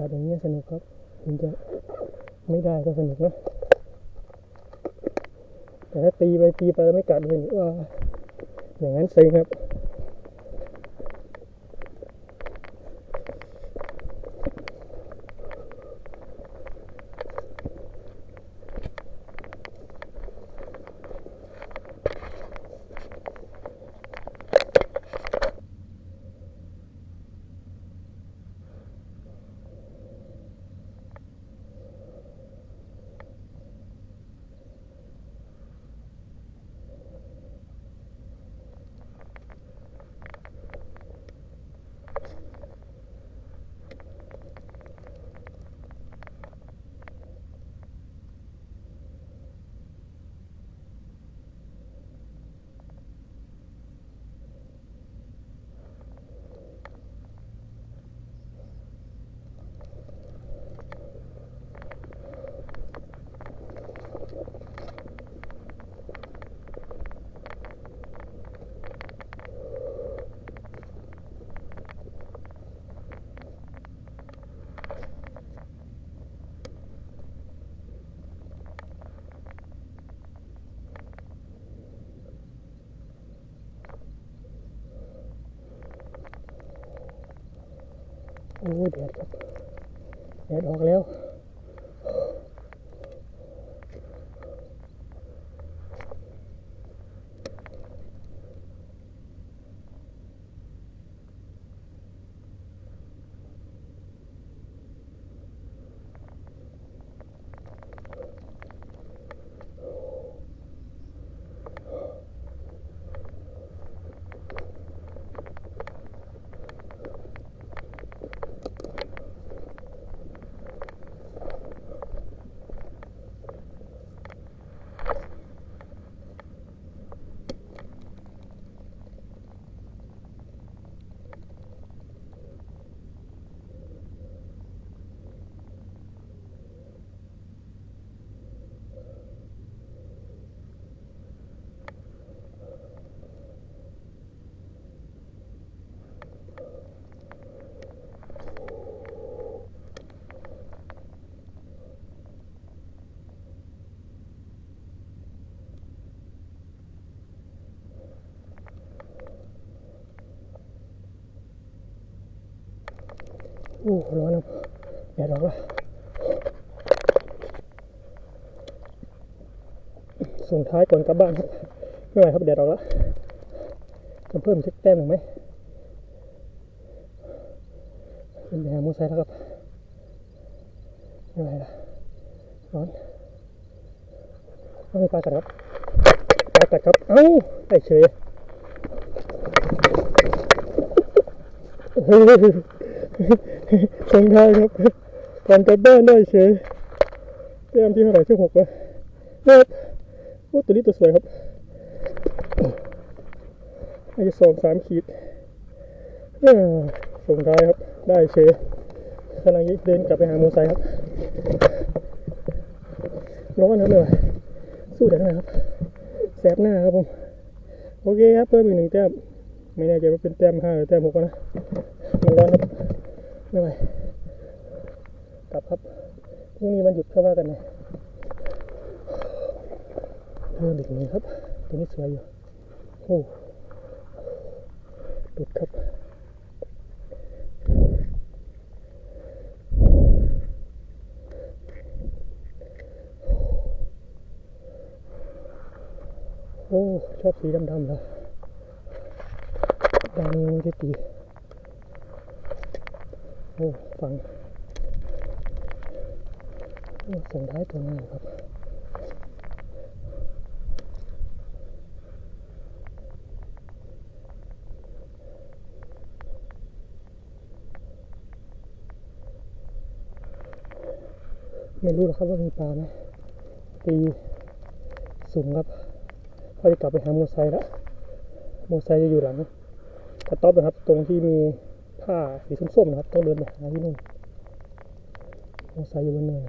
การอย่างนี้ยสนุกครับถึงจะไม่ได้ก็สนุกนะ แต่ถ้าตีไปตีไปแล้วไม่กัดเลยนี่ว่าอย่างนั้นเซ็งครับ โอ้ยแดดครับแดดออกแล้ว โอ้ร้อนครับแดดออกแล้วส่งท้ายก่อนกลับบ้านครับไม่ไหวครับแดดออกแล้วจะเพิ่มเช็คแต้มอีกไหมเป็นไปหามูไซค์แล้วครับไม่ไหวละร้อนต้องมีปลากัดครับปลากัดครับ เอ้าไอ้เฉยเฮ้ย ส่งท้ายครับก่อนกลับบ้านได้เฉยแต้มที่เท่าไหร่ที่หกแล้วนะครับโอ้ตัวนี้ตัวสวยครับไอ้สองสามขีดส่งท้ายครับ ได้เฉยกำลังเดินกลับไปหาโมไซครับร้อนครับเลยสู้ได้เท่าไหร่ครับแสบหน้าครับผมโอเคครับเพิ่มอีกหนึ่งแต้มไม่แน่ใจว่าเป็นแต้มห้าหรือแต้มหกนะมันร้อนครับ ไม่ไหวกลับครับพรุ่งนี้วันหยุดเข้าว่ากันนะเออเด็กนี้ครับ ตัวนี้สวยอยู่โอ้ดุดครับโอ้ ชอบสีดำๆแล้วดำนี้ไม่ได้ตี โอ้ฟังโอ้ส่งท้ายตัวนี้ครับไม่รู้หรอกครับว่ามีปลาไหมตีสูงครับพอจะกลับไปหาโมไซค์แล้วโมไซค์จะอยู่หลังกระต๊อบนะครับ ตรงที่มี ผ้าสีส้มๆนะครับ ต้องเดินไปหาที่นู่นมอไซค์อยู่บนเนิน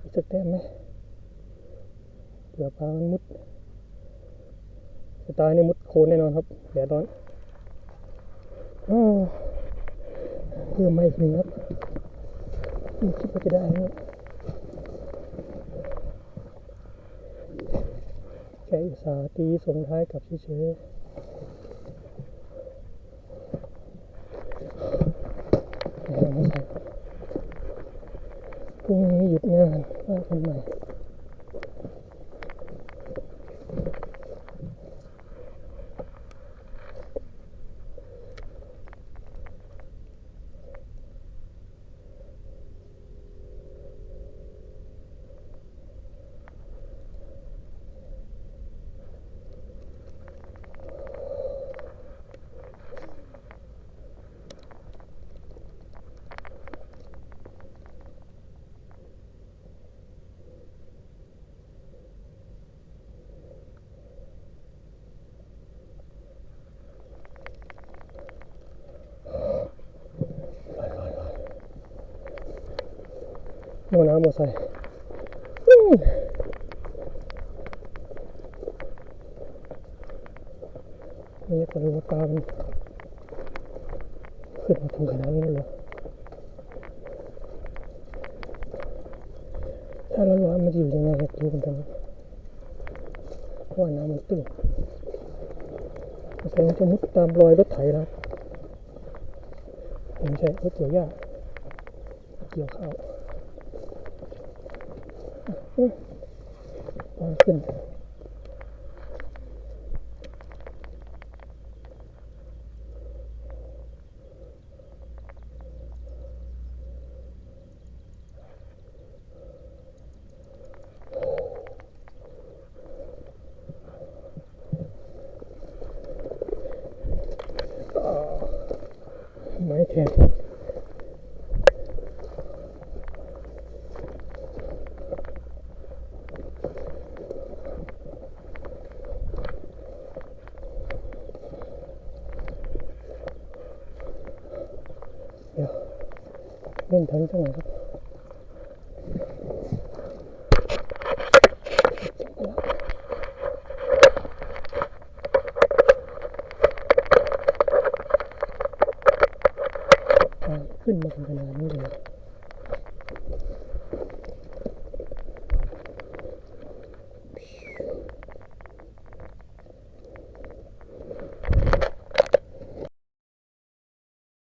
อีกสักแต้มไหมเผื่อปลามุดสไตล์นี่มุดโคนแน่นอนครับแดดร้อนอ้าวเพิ่มมาอีกหนึ่งครับไม่คิดว่าจะได้นะแค่อุตสาห์ตีส่งท้ายกับเฉยๆแต่ยังไม่ใส่พรุ่งนี้ หยุด นว่าน้ำมอไซค์อื้อนี่ก็รู้ว่าปลามันขึ้นมาถึงขนาดนี้เลยเหรอถ้าร้อนๆมันจะอยู่ยังไงอยากรู้เหมือนกันครับเพราะว่าน้ำมันตื้นมอไซค์มันจะมุดตามรอยรถไถนะครับไม่ใช่รถเกี่ยวหญ้าเกี่ยวข้าว ขึ้นอ่าไม้แทน เล่นทั้งจังหวะครับอ่า